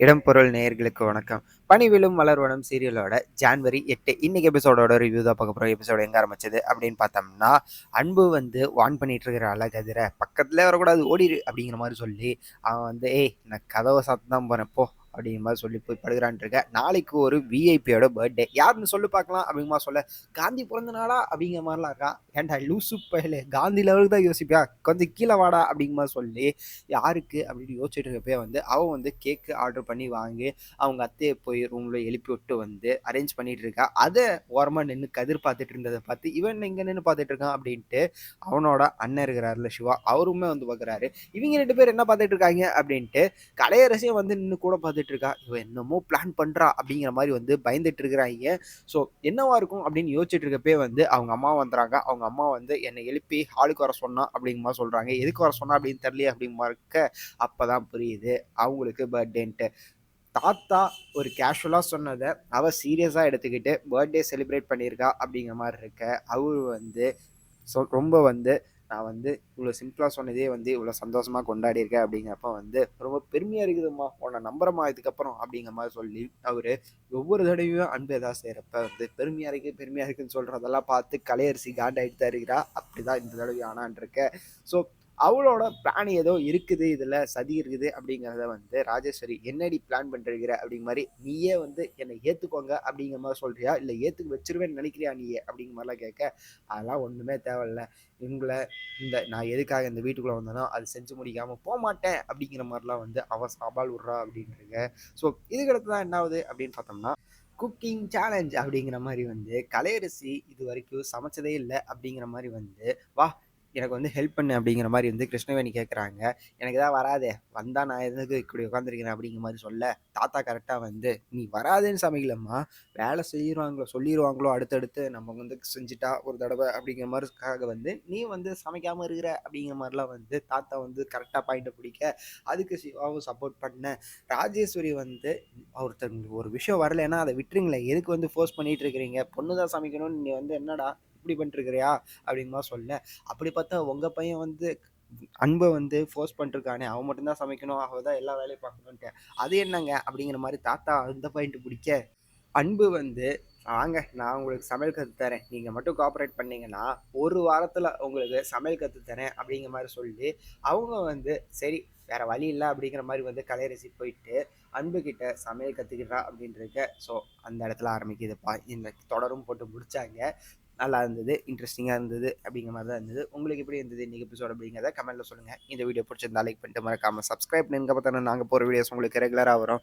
இடம்பொருள் நேயர்களுக்கு வணக்கம். பணிவிலும் வளர்வனம் சீரியலோட ஜான்வரி எட்டு இன்னைக்கு எபிசோடோட ரிவ்யூ தான் பார்க்க போகிறோம் எபிசோடு எங்கே ஆரம்பிச்சது அப்படின்னு பார்த்தோம்னா அன்பு வந்து வான் பண்ணிட்டு இருக்கிற அழகதிரை பக்கத்துல வரக்கூடாது ஓடிடு அப்படிங்கிற மாதிரி சொல்லி அவன் வந்து ஏய் நான் கதவை சாத்து தான் போகிறேன் போ. அப்படிங்கிற மாதிரி சொல்லி போய் படுகிறான் இருக்க. நாளைக்கு ஒரு விஐபியோட பர்த்டே யாருன்னு சொல்லி பார்க்கலாம். அப்படிங்கிற சொல்ல. காந்தி பிறந்த நாளா? அப்படிங்கிற மாதிரிலாம் இருக்கான் ஏன்டா லூசு பயிலே. காந்தி லெவலுக்கு தான் யோசிப்பியா கொஞ்சம் கீழே வாடா அப்படிங்கிற மாதிரி சொல்லி யாருக்கு? அப்படின்னு யோசிச்சுட்டு இருக்கப்பே வந்து அவன் வந்து கேக்கு ஆர்டர் பண்ணி வாங்கி அவங்க அத்தையை போய் ரூமில் எழுப்பி விட்டு வந்து அரேஞ்ச் பண்ணிட்டு இருக்கா. அதை ஓரமாக நின்று கதிர் பார்த்துட்டு இருந்ததை பார்த்து இவன் இங்கே நின்று பார்த்துட்டு இருக்கான் அப்படின்ட்டு அவனோட அண்ணன் இருக்கிறாருல சிவா. அவருமே வந்து பார்க்குறாரு. இவங்க ரெண்டு பேர் என்ன பார்த்துட்டு இருக்காங்க அப்படின்ட்டு கலையரசியும் வந்து நின்று கூட பார்த்துட்டு இருக்கா இவன் என்னமோ பிளான் பண்ணுறா அப்படிங்கிற மாதிரி வந்து பயந்துட்டு இருக்கிறாங்க ஸோ என்னவா இருக்கும் அப்படின்னு யோசிச்சுட்டு இருக்கப்பே வந்து அவங்க அம்மா வந்துறாங்க. அவங்க அம்மா வந்து என்னை எழுப்பி ஹாலுக்கு வர சொன்னா அப்படிங்கிற மாதிரி சொல்கிறாங்க எதுக்கு வர சொன்னா அப்படின்னு தெரியல அப்படிங்கிற இருக்க அப்போ தான் புரியுது. அவங்களுக்கு பர்த்டேன்ட்டு தாத்தா ஒரு கேஷுவலாக சொன்னதை அவள் சீரியஸாக எடுத்துக்கிட்டு பர்த்டே செலிப்ரேட் பண்ணியிருக்கா அப்படிங்கிற மாதிரி இருக்க. அவர் வந்து சொ ரொம்ப வந்து நான் வந்து இவ்வளோ சிம்பிளாக சொன்னதே வந்து இவ்வளோ சந்தோஷமாக கொண்டாடி இருக்கேன் அப்படிங்கிறப்ப வந்து ரொம்ப பெருமையாக இருக்குதும்மா. உன்னை நம்புறமா இதுக்கப்புறம் அப்படிங்கிற மாதிரி சொல்லி அவர் ஒவ்வொரு தடவையும் அன்பு எதாவது செய்கிறப்ப வந்து பெருமையாக இருக்குது பெருமையாக இருக்குதுன்னு சொல்கிறதெல்லாம் பார்த்து கலையரிசி காண்டாயிட்டு தான் இருக்கிறா. அப்படி தான் இந்த தடவை ஆனான் இருக்க ஸோ அவளோட பிளான் ஏதோ இருக்குது இதில் சதி இருக்குது அப்படிங்கிறத வந்து ராஜேஸ்வரி என்னடி பிளான் பண்ணிருக்கிற அப்படிங்கிற மாதிரி நீயே வந்து என்னை ஏற்றுக்கோங்க அப்படிங்கிற மாதிரி சொல்கிறியா இல்லை ஏற்றுக்க வச்சிருவேன்னு நினைக்கிறியா நீயே அப்படிங்கிற மாதிரிலாம் கேட்க அதெல்லாம் ஒன்றுமே தேவையில்ல. இவங்களை இந்த நான் எதுக்காக இந்த வீட்டுக்குள்ளே வந்தேனோ அது செஞ்சு முடிக்காமல் போக மாட்டேன் அப்படிங்கிற மாதிரிலாம் வந்து அவ சவால் விட்றா அப்படின்றீங்க. ஸோ இதுக்கடுத்து தான் என்ன ஆகுது அப்படின்னு பார்த்தோம்னா குக்கிங் சேலஞ்ச் அப்படிங்கிற மாதிரி வந்து கலையரசி இது வரைக்கும் சமைச்சதே இல்லை அப்படிங்கிற மாதிரி வந்து வா எனக்கு வந்து ஹெல்ப் பண்ணு அப்படிங்கிற மாதிரி வந்து கிருஷ்ணவேணி கேட்குறாங்க எனக்கு தான் வராதே. வந்தால் நான் எதுக்கு இப்படி உட்காந்துருக்கிறேன் அப்படிங்கிற மாதிரி சொல்ல தாத்தா கரெக்டாக வந்து நீ வராதேன்னு சமைக்கலம்மா. வேலை செய்வாங்களோ சொல்லிடுவாங்களோ அடுத்தடுத்து நம்ம வந்து செஞ்சுட்டா ஒரு தடவை அப்படிங்கிற மாதிரிக்காக வந்து நீ வந்து சமைக்காமல் இருக்கிற அப்படிங்கிற மாதிரிலாம் வந்து தாத்தா வந்து கரெக்டாக பாயிண்ட்டை பிடிக்க அதுக்கு சிவாவும் சப்போர்ட் பண்ண ராஜேஸ்வரி வந்து ஒருத்தர் ஒரு விஷயம் வரலைன்னா அதை விட்டுருங்களேன். எதுக்கு வந்து ஃபோர்ஸ் பண்ணிகிட்டு இருக்கிறீங்க? பொண்ணு தான் சமைக்கணும்னு நீ வந்து என்னடா இப்படி பண்ணிருக்கிறியா அப்படிங்கிற சொல்ல அப்படி பார்த்தா உங்கள் பையன் வந்து அன்பை வந்து ஃபோர்ஸ் பண்ணிருக்கானே அவன் மட்டும்தான் சமைக்கணும். அவள் தான் எல்லா வேலையும் பார்க்கணுன்ட்டு அது என்னங்க? அப்படிங்கிற மாதிரி தாத்தா அந்த பாயிண்ட் பிடிக்க அன்பு வந்து வாங்க நான் உங்களுக்கு சமையல் கற்று தரேன். நீங்கள் மட்டும் கோஆப்ரேட் பண்ணீங்கன்னா ஒரு வாரத்தில் உங்களுக்கு சமையல் கற்று தரேன் அப்படிங்கிற மாதிரி சொல்லி அவங்க வந்து சரி வேற வழி இல்லை அப்படிங்கிற மாதிரி வந்து கலையரசி போயிட்டு அன்புக்கிட்ட சமையல் கற்றுக்கிட்டா அப்படின்றத ஸோ அந்த இடத்துல ஆரம்பிக்குதுப்பா. இந்த தொடரும் போட்டு முடித்தாங்க நல்லா இருந்தது இன்ட்ரெஸ்டிங்காக இருந்தது அப்படிங்கிற மாதிரி தான் இருந்தது. உங்களுக்கு எப்படி இருந்தது இன்றைக்கி எபிசோட் அப்படிங்கிறத கமெண்ட்டில் சொல்லுங்கள் இந்த வீடியோ பிடிச்சிருந்தா லைக் பண்ணிட்டு மறக்காமல் சப்ஸ்கிரைப் பண்ணுங்க. பார்த்தா நாங்கள் போகிற வீடியோஸ் உங்களுக்கு ரெகுலராக வரும்.